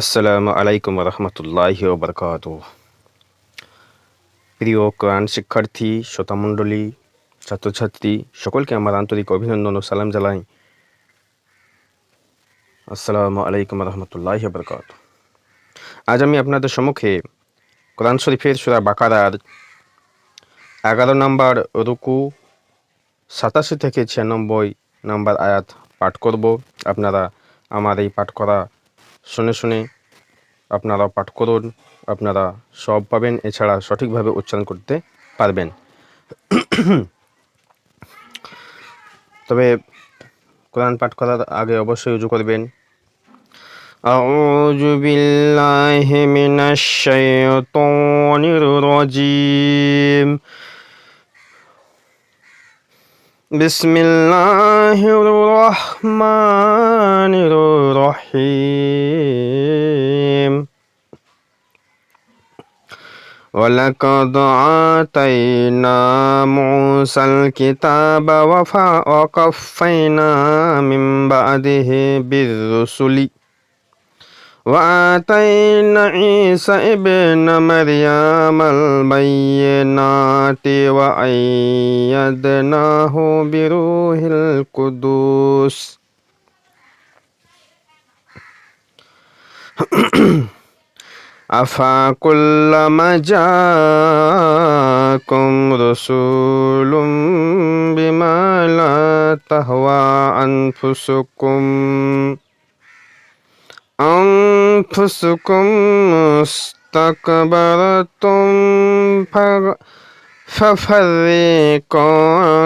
আসসালামু আলাইকুম রহমতুল্লাহ বরকাত প্রিয় কোরআন শিক্ষার্থী, শ্রোতামণ্ডলী, ছাত্রছাত্রী, সকলকে আমার আন্তরিক অভিনন্দন ও সালাম জানাই। আসসালামু আলাইকুম রহমতুল্লাহ বরকাত আজ আমি আপনাদের সম্মুখে কোরআন শরীফের সুরা বাকারার এগারো নম্বর রুকু, সাতাশি থেকে ছিয়ানব্বই নম্বর আয়াত পাঠ করব। আপনারা আমার এই পাঠ করা শুনে শুনে আপনারা পাঠ করুন আপনারা সব পাবেন এছাড়া সঠিকভাবে উচ্চারণ করতে পারবেন তবে কোরআন পাঠ করার আগে অবশ্যই উজু করবেন أعوذ بالله من الشيطان الرجيم بسم الله الرحمن الرحيم. ولقد آتينا موسى الكتاب وقفينا من بعده بالرسل. وآتينا عيسى ابن مريم البينات وأيدناه بروح القدس أفكلما جاءكم رسول بما لا تهوى أنفسكم أنفسكم استكبرتم فر- ففريقا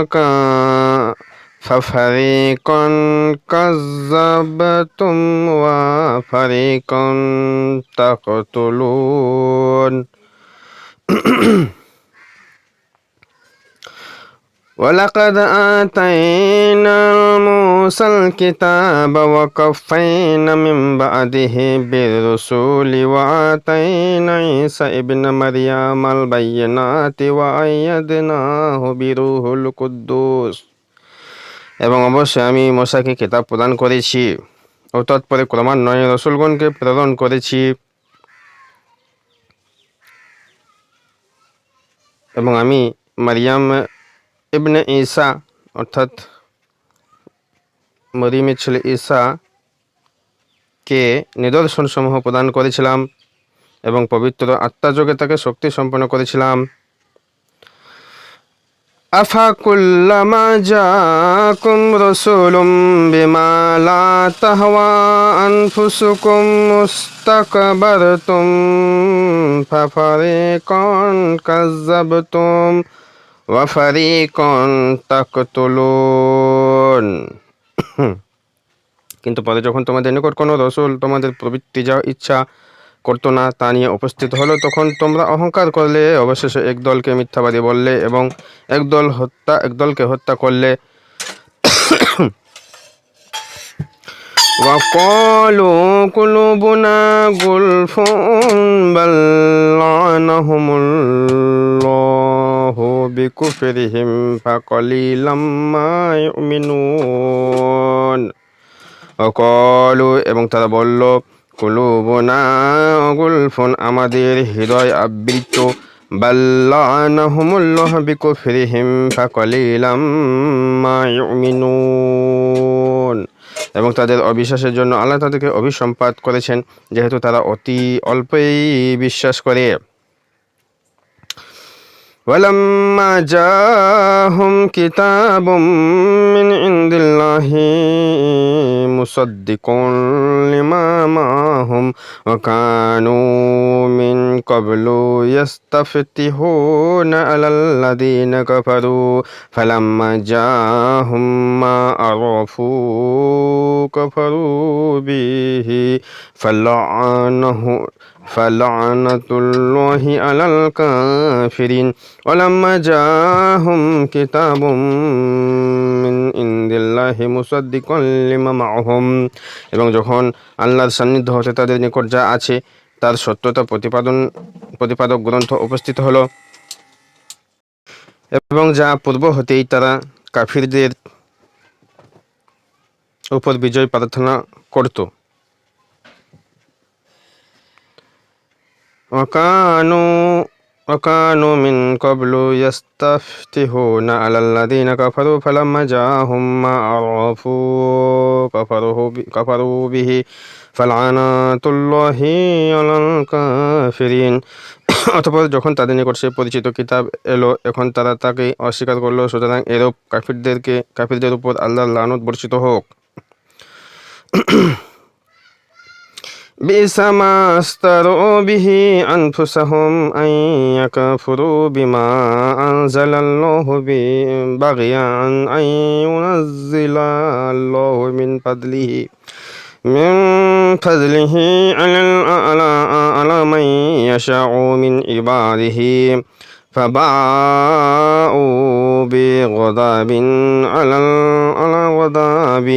كا- ففريقا كذبتم وفريقا تقتلون ولقد آتينا موسى الكتاب وكفينا من بعده بالرسول وآتينا عيسى ابن مريم البينات وأيدناه بروح القدوس এবং অবশ্যই আমি মশাকে কিতাব প্রদান করেছি ও তৎপরে ক্রমান্বয়ে রসুলগণকে প্রেরণ করেছি এবং আমি মারিয়াম ইবনে ঈসা, অর্থাৎ মরিমের ছেলে ঈসা, কে নিদর্শনসমূহ প্রদান করেছিলাম এবং পবিত্র আত্মা যোগে তাকে শক্তি সম্পন্ন করেছিলাম। আফাকুল্লামা وفريقا تقتلون কিন্তু পরে যখন তোমাদের নিকট কোনো রসুল তোমাদের প্রবৃত্তি যা ইচ্ছা করতো না তা নিয়ে উপস্থিত হলো তখন তোমরা অহংকার করলে অবশেষে এক দলকে মিথ্যাবাদী বললে এবং একদল হত্যা একদলকে হত্যা করলে وقالوا قلوبنا غلف بل لعنهم الله بكفرهم فقليلا ما يؤمنون অকলু এবং তারা বলল কুলুবনা গুলফুন আমাদের হৃদয় আবৃত বাল্লানাহুমুল্লাহ বিকুফরিহিম ফাকলিলাম মা ইউমিনুন এবং তাদের অবিশ্বাসের জন্য আল্লাহ তাদেরকে অভিসম্পাত করেছেন যেহেতু তারা অতি অল্পই বিশ্বাস করে ولما جاءهم كتاب من عند الله مصدق لما معهم وكانوا من قبل يستفتحون على الذين كفروا فلما جاءهم ما عرفوا كفروا به فلعنه فلعنة الله على الكافرين ولما جاءهم كتاب من عند الله مصدقا لما معهم এবং যখন আল্লাহর সান্নিধ্য হতে তাদের নিকট যা আছে তার সত্যতা প্রতিপাদন প্রতিপাদক গ্রন্থ উপস্থিত হলো এবং যা পূর্ব হতেই তারা কাফিরদের উপর বিজয় প্রার্থনা করত وكانوا وكانوا من قبل يستفتحون على الذين كفروا فلما جاءهم ما عرفوا كفروا ب- كفروا به فلعنة الله على الكافرين অতপর যখন তাদের নিকট সে পরিচিত কিতাব এলো এখন তারা তাকে অস্বীকার করলো সুতরাং এরূপ কাফিরদেরকে কাফিরদের উপর আল্লাহর লানত বর্ষিত হোক بئس ما أشتروا به أنفسهم أن يكفروا بما أنزل الله بغيا أن ينزل الله من فضله من فضله على على من يشاء من عباده. فباءوا بغضب على على غضب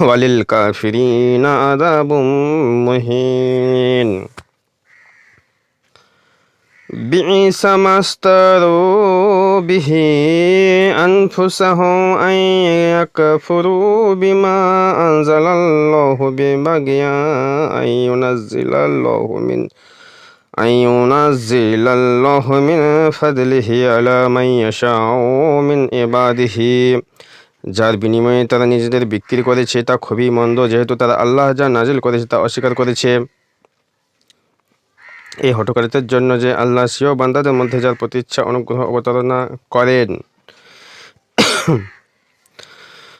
وللكافرين عذاب مهين. بئس ما اشتروا به أنفسهم أن يكفروا بما أنزل الله ببغيا أن ينزل الله من أن ينزل الله من فضله على من يشاء من عباده. যার বিনিময়ে তারা নিজেদের বিক্রি করেছে তা খুবই মন্দ যেহেতু তারা আল্লাহ যা নাজিল করেছে তা অস্বীকার করেছে এই হটকারিতার জন্য যে আল্লাহ সিও বান্দাদের মধ্যে যার প্রতি ইচ্ছা অনুগ্রহ অবতারণা করেন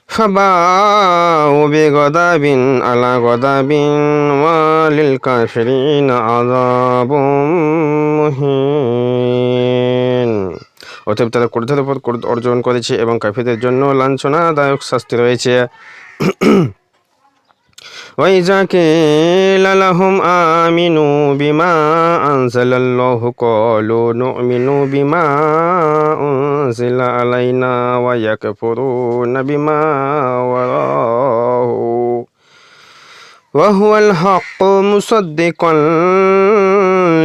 فباءوا بغضب على غضب وللكافرين عذاب مهين অতএব তারা ক্রোধের উপর ক্রোধ অর্জন করেছে এবং কাফিরদের জন্য লাঞ্ছনাদায়ক শাস্তি রয়েছে وإذا قيل لهم آمنوا بما أنزل الله قالوا نؤمن بما أنزل علينا ويكفرون بما وراءه وهو الحق مصدقا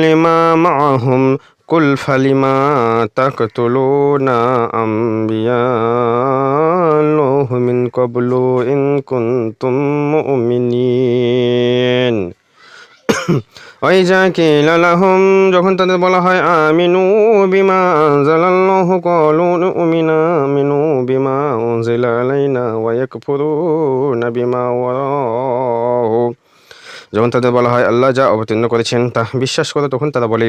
لما معهم قل فلما تقتلون أنبياء الله من قبل إن كنتم مؤمنين ওইজা কিল লাহুম যখন তাদের বলা হয় আমিনু বিমা আনজালাল্লাহু ক্বালু নুমিনা আমিনু বিমা উনজিলা আলাইনা ওয়া ইয়াকফুরুনা বিমা ওয়ারাহু যখন তাদের বলা হয় আল্লাহ যা অবতীর্ণ করেছেন তা বিশ্বাস করো তখন তারা বলে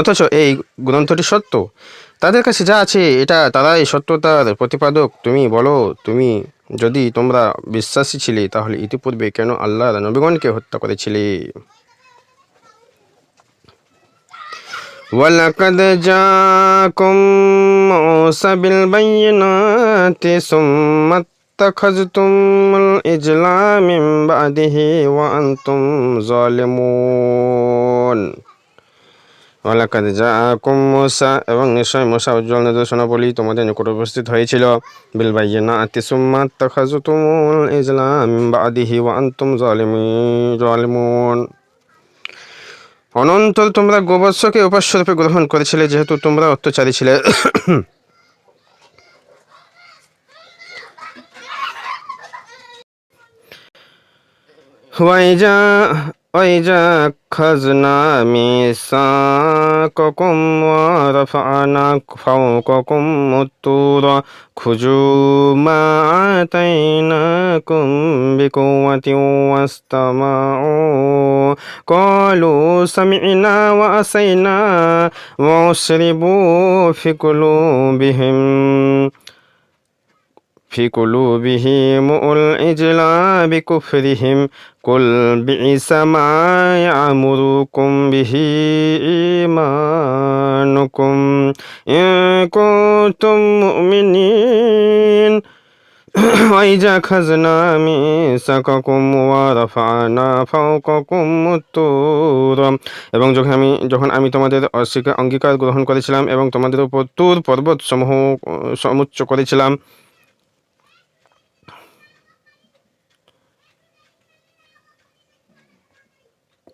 অথচ এই গ্রন্থটি সত্য তাদের কাছে যা আছে এটা তারাই সত্যতার প্রতিপাদক তুমি বলো তুমি যদি তোমরা বিশ্বাসী ছিলে তাহলে ইতিপূর্বে কেন আল্লাহ নবীগণকে হত্যা করেছিলে ولقد جاءكم موسى بالبينات ثم اتخذتم الإجل من بعده وأنتم ظالمون ওয়ালাকাদ জাআকুম মুসা এবং নিশ্চয় মুসা উজ্জ্বল নিদর্শনাবলী তোমাদের নিকট উপস্থিত হয়েছিল বিল বাইয়িনাতি সুম্মা তাখাযতুমুল ইজলা মিন বাদিহি ওয়া আনতুম জালিমিন জালিমুন অনন্তর তোমরা গোবৎসকে উপাস্যরূপে গ্রহণ করেছিলে যেহেতু তোমরা অত্যাচারী ছিলে وإذا وإذا أخذنا ميثاقكم ورفعنا فوقكم الطور خذوا ما آتيناكم بقوة واستمعوا قالوا سمعنا وأسينا وأشربوا في قلوبهم في قلوبهم العجل بكفرهم قل بئس ما يأمركم به إيمانكم إن كنتم مؤمنين وإذا أخذنا ميثاقكم ورفعنا فوقكم الطور এবং যখন আমি যখন আমি তোমাদের অস্বীকার অঙ্গীকার গ্রহণ করেছিলাম এবং তোমাদের উপর তুর পর্বত সমূহ সমুচ্চ করেছিলাম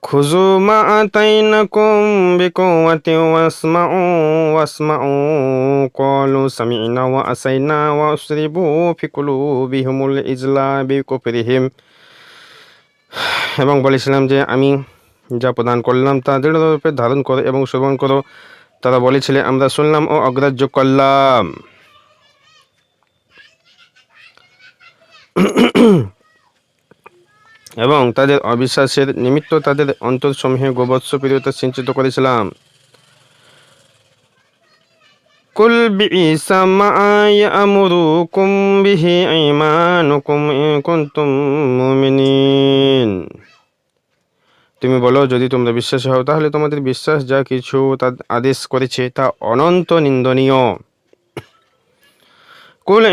খুজু মা আতাইনাকুম বিকুওয়াতি ওয়াসমাউ ওয়াসমাউ ক্বালু সামি'না ওয়া আসাইনা ওয়া উসরিবু ফি কুলুবিহিমুল ইজলা বিকুফরিহিম এবং বলেছিলাম যে আমি যা প্রদান করলাম তা দৃঢ়রূপে ধারণ করো এবং শ্রবণ করো। তারা বলেছিলে, আমরা শুনলাম ও অগ্রাহ্য করলাম। এবং তাদের অবিশ্বাসের নিমিত্ত তাদের অন্তরসমূহে গোবৎস প্রিয়তা সিঞ্চিত করেছিলাম। কুল বিঈসা মা ঈমানুকুম মুমিনিন। তুমি বলো, যদি তোমরা বিশ্বাসী হও, তাহলে তোমাদের বিশ্বাস যা কিছু তা আদেশ করেছে তা অনন্ত নিন্দনীয়। কুল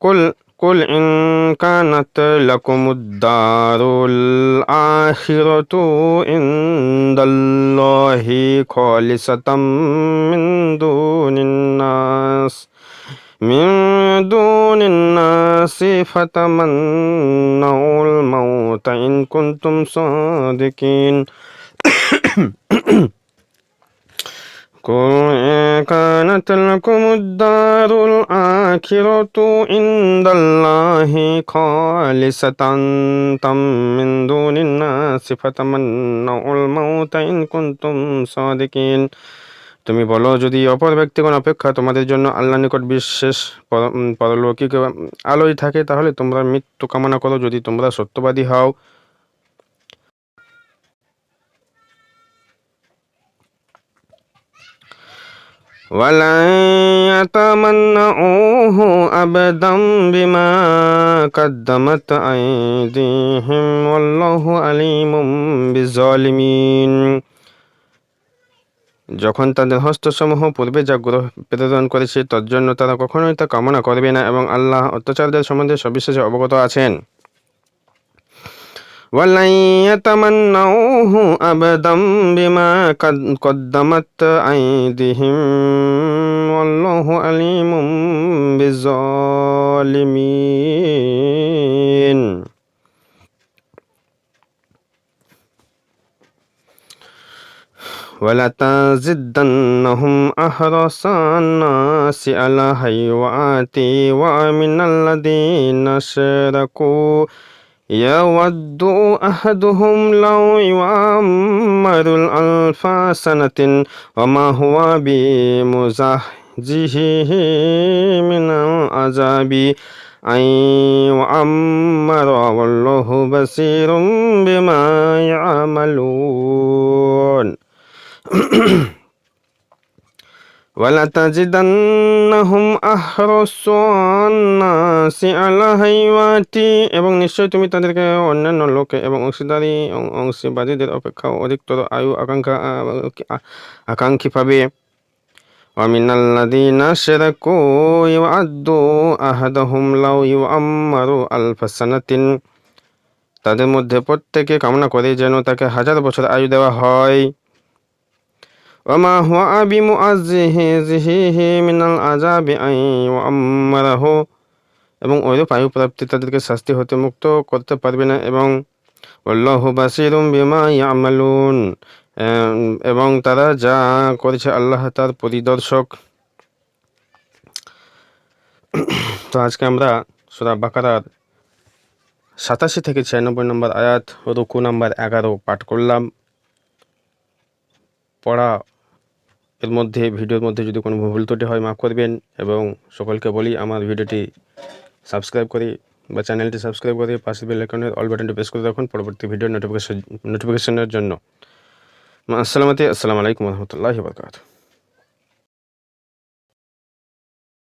কুল قل إن كانت لكم الدار الآخرة عند الله خالصة من دون الناس من دون الناس فتمنوا الموت إن كنتم صادقين كانت لكم الدار الآخرة عند الله خالصة من دون الناس فتمنوا الموت إن كنتم صادقين তুমি বলো যদি অপর ব্যক্তিগণ অপেক্ষা তোমাদের জন্য আল্লাহ নিকট বিশেষ পরলৌকিক আলোয় থাকে তাহলে তোমরা মৃত্যু কামনা করো যদি তোমরা সত্যবাদী হও ولن يتمنعوه أبدا بما قدمت أيديهم والله عليم بالظالمين যখন তাদের হস্তসমূহ পূর্বে যা গ্রহ প্রেরণ করেছে তজ্জন্য তারা কখনোই তা কামনা করবে না এবং আল্লাহ অত্যাচারদের সম্বন্ধে সবিশেষে অবগত আছেন ولن يتمنوه أبدا بما قدمت أيديهم والله عليم بالظالمين ولتزدنهم أحرص الناس على حيوات ومن الذين أشركوا يود أحدهم لو يعمر الألف سنة وما هو بمزحزحه من العذاب. أن يعمر والله بصير بما يعملون. ওয়ালাতাজিদান্নাহুম আহরসান্নাসি আলা হাইওয়াতি এবং নিশ্চয় তুমি তাদেরকে অন্যান্য লোকে এবং অংশীদারি অংশীবাদীদের অপেক্ষা অধিকতর আয়ু আকাঙ্ক্ষা আকাঙ্ক্ষী পাবে ومن الذين شركوا يعد أحدهم لو يعمر ألف سنة তাদের মধ্যে প্রত্যেকে কামনা করে যেন তাকে হাজার বছর আয়ু দেওয়া হয় وما هو بمعزه মিনাল আজাবি আই আম্মারাহু এবং ওইরূপ আয়ু প্রাপ্তি তাদেরকে শাস্তি হতে মুক্ত করতে পারবে না এবং আল্লাহ বাসিরুম বিমা ইয়ামালুন এবং তারা যা করেছে আল্লাহ তার পরিদর্শক তো আজকে আমরা সুরা বাকারার সাতাশি থেকে ছিয়ানব্বই নম্বর আয়াত রুকু নাম্বার এগারো পাঠ করলাম পড়া এর মধ্যে, ভিডিওর মধ্যে যদি কোনো ভুল ত্রুটি হয়, মাফ করবেন এবং সকলকে বলি, আমার ভিডিওটি সাবস্ক্রাইব করে বা চ্যানেলটি সাবস্ক্রাইব করে পাশে বেল আইকনের অল বাটনটি প্রেস করে রাখুন। পরবর্তী ভিডিও নোটিফিকেশন নোটিফিকেশনের জন্য। আসসালামতে আসসালামু আলাইকুম। রহমতুল্লাহ বরকাত